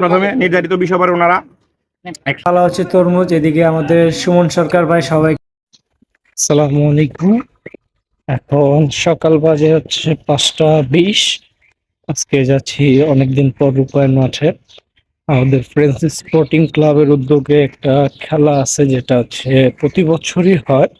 প্রথমে নির্ধারিত বিষয় পরে ওনারা। খেলা হচ্ছে তরমুজ এদিকে আমাদের সুমন সরকার ভাই সবাই। সালামু আলাইকুম। এখন সকাল বাজে হচ্ছে পাঁচটা বিশ। আজকে যাচ্ছি অনেকদিন পর রূপায়ণ মাঠে। আমাদের ফ্রেন্ডস স্পোর্টিং ক্লাবের উদ্যোগে একটা খেলা আছে যেটা হচ্ছে প্রতি বছরই হয়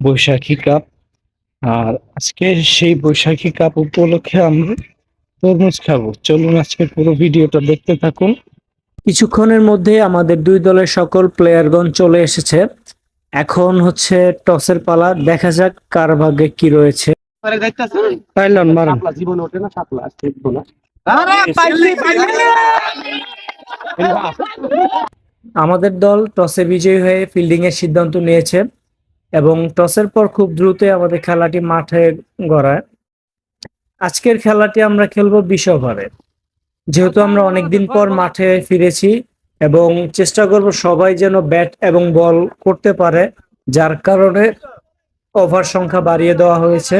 বৈশাখী কাপ। আর আজকে সেই বৈশাখী কাপ উপলক্ষে আমরা তরমুজ খাব। চলুন আজকে পুরো ভিডিওটা দেখতে থাকুন। কিছুক্ষণের মধ্যে আমাদের দুই দলের সকল প্লেয়ারগণ চলে এসেছে। এখন হচ্ছে টসের পালা। দেখা যাক কার ভাগ্যে কি রয়েছে। পাইলন মারুন। জীবন ওঠে না সাপলা আমাদের দল টসে বিজয়ী হয়ে ফিল্ডিং এর সিদ্ধান্ত নিয়েছে এবং টসের পর খুব দ্রুত আমাদের খেলাটি মাঠে গড়ায়। আজকের খেলাটি আমরা খেলব বিশ ওভারে। যেহেতু আমরা অনেকদিন পর মাঠে ফিরেছি এবং চেষ্টা করব সবাই যেন ব্যাট এবং বল করতে পারে, যার কারণে ওভার সংখ্যা বাড়িয়ে দেওয়া হয়েছে।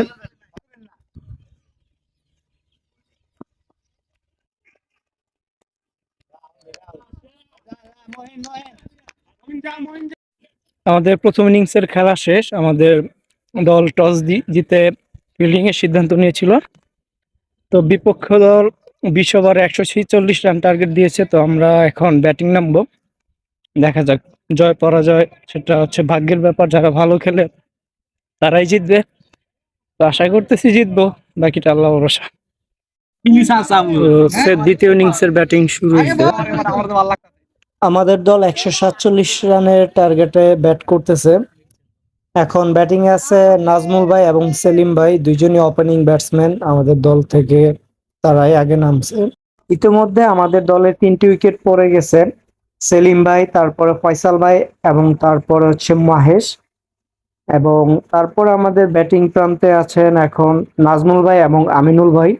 আমাদের প্রথম ইনিংসের খেলা শেষ। আমাদের দল টস জিতে ফিল্ডিং এর সিদ্ধান্ত নিয়েছিল। তো বিপক্ষ দল বিশ ওভারে একশো ছিচল্লিশ রান টার্গেট দিয়েছে, তো আমরা এখন ব্যাটিং নামবো। দেখা যাক, জয় পরাজয়, সেটা হচ্ছে ভাগ্যের ব্যাপার, যারা ভালো খেলে তারাই জিতবে। তো আশা করতেছি জিতবো, বাকিটা আল্লাহ ভরসা। দ্বিতীয় ইনিংসের ব্যাটিং শুরু হয়েছে আমাদের দল একশো সাতচল্লিশ রানের টার্গেটে ব্যাট করতেছে। এখন ব্যাটিং আছে নাজমুল ভাই এবং সেলিম ভাই, দুইজনই ওপেনিং ব্যাটসম্যান আমাদের দল থেকে তারাই আগে নামছে। ইতিমধ্যে আমাদের দলের তিনটি উইকেট পড়ে গেছে, সেলিম ভাই, তারপরে ফয়সাল ভাই এবং তারপরে হচ্ছে মাহেশ। এবং তারপরে আমাদের ব্যাটিং প্রান্তে আছেন এখন নাজমুল ভাই এবং আমিনুল ভাই।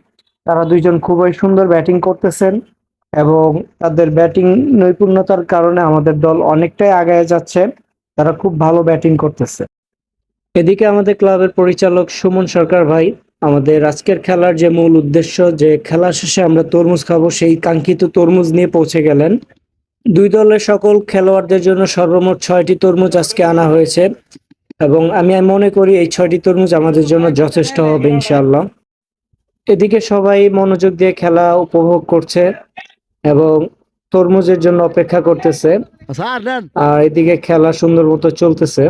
তারা দুইজন খুবই সুন্দর ব্যাটিং করতেছেন এবং তাদের ব্যাটিং নৈপুণ্যতার কারণে আমাদের দল অনেকটাই আগায় যাচ্ছে। তারা খুব ভালো ব্যাটিং করতেছে। এদিকে আমাদের ক্লাবের পরিচালক সুমন সরকার ভাই আমাদের আজকের খেলার যে মূল উদ্দেশ্য যে খেলা শেষে আমরা তরমুজ খাব সেই কাঙ্ক্ষিত তরমুজ নিয়ে পৌঁছে গেলেন। দুই দলের সকল খেলোয়াড়দের জন্য সর্বমোট ছয়টি তরমুজ আজকে আনা হয়েছে এবং আমি মনে করি এই ছয়টি তরমুজ আমাদের জন্য যথেষ্ট হবে ইনশাল্লাহ এদিকে সবাই মনোযোগ দিয়ে খেলা উপভোগ করছে এবং তরমুজের জন্য অপেক্ষা করতেছে। আর এদিকে খেলা সুন্দর মতো চলতেছে।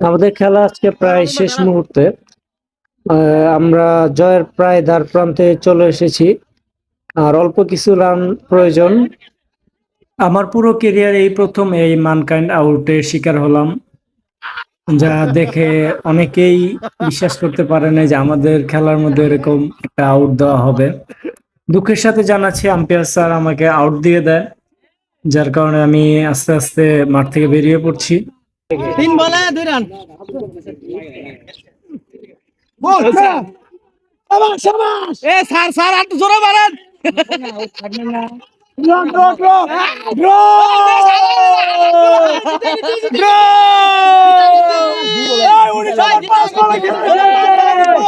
আমাদের খেলা আজকে প্রায় শেষ মুহূর্তে। আমরা জয়ের প্রায় দ্বার প্রান্তে চলে এসেছি। আর অল্প কিছু রান প্রয়োজন। আমার পুরো কেরিয়ার এই প্রথম এই মানকাইন্ড আউটের শিকার হলাম। যা দেখে অনেকেই বিশ্বাস করতে পারে না যে আমাদের খেলার মধ্যে এরকম একটা আউট দেওয়া হবে। দুঃখের সাথে জানাচ্ছি আম্পায়ার স্যার আমাকে আউট দিয়ে দেয় যার কারণে আমি আস্তে আস্তে মাঠ থেকে বেরিয়ে পড়ছি। তিন বলে দুই রান। এ স্যার স্যার আর জোরে মারেন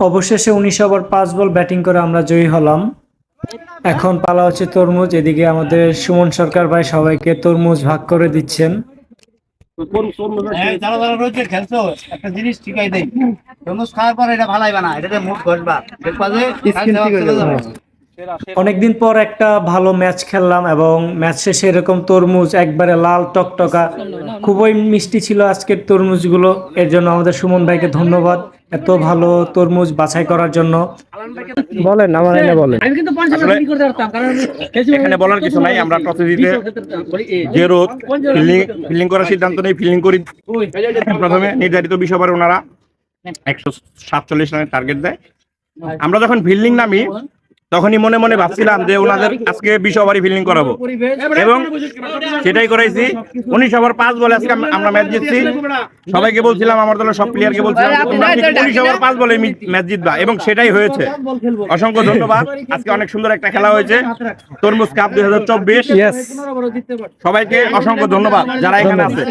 অবশেষে উনিশ ওভার পাঁচ বল ব্যাটিং করে আমরা জয়ী হলাম। এখন পালা হচ্ছে তরমুজ এদিকে আমাদের সুমন সরকার ভাই সবাইকে তরমুজ ভাগ করে দিচ্ছেন। যারা যারা রয়েছে খেলছো একটা জিনিস ঠিকাই দেই। তরমুজ খাওয়ার পর এটা ভালাইবা না এটাতে মুখ ঘষবা। অনেকদিন পর একটা ভালো ম্যাচ খেললাম এবং ম্যাচ শেষে এরকম তরমুজ একবারে লাল টকটকা খুবই মিষ্টি ছিল আজকের তরমুজগুলো। এর জন্য আমাদের সুমন ভাইকে ধন্যবাদ। এত ভালো তরমুজ বাছাই করার জন্য। বলেন আমার এনে বলেন। আমি কিন্তু পঞ্চাশ আসলে বিক্রি করতে পারতাম কারণ এখানে বলার কিছু নাই আমরা টসে জিতে যে রোদ ফিল্ডিং ফিল্ডিং করার সিদ্ধান্ত নেই ফিল্ডিং করি। প্রথমে নির্ধারিত বিষয় পরে ওনারা একশো সাতচল্লিশ রানের টার্গেট দেয়। আমরা যখন ফিল্ডিং নামি তখনই মনে মনে ভাবছিলাম যে ওনাদের আজকে বিশ ওভারই ফিল্ডিং করাবো। এবং সেটাই করাইছি উনিশ ওভার পাঁচ বলে আজকে আমরা ম্যাচ জিতছি। সবাইকে বলছিলাম আমার দলের সব প্লেয়ারকে বলছিলাম উনিশ ওভার পাঁচ বলে ম্যাচ জিতবা। এবং সেটাই হয়েছে। অসংখ্য ধন্যবাদ। আজকে অনেক সুন্দর একটা খেলা হয়েছে। তরমুজ কাপ দুই হাজার চব্বিশ। সবাইকে অসংখ্য ধন্যবাদ। যারা এখানে আছে।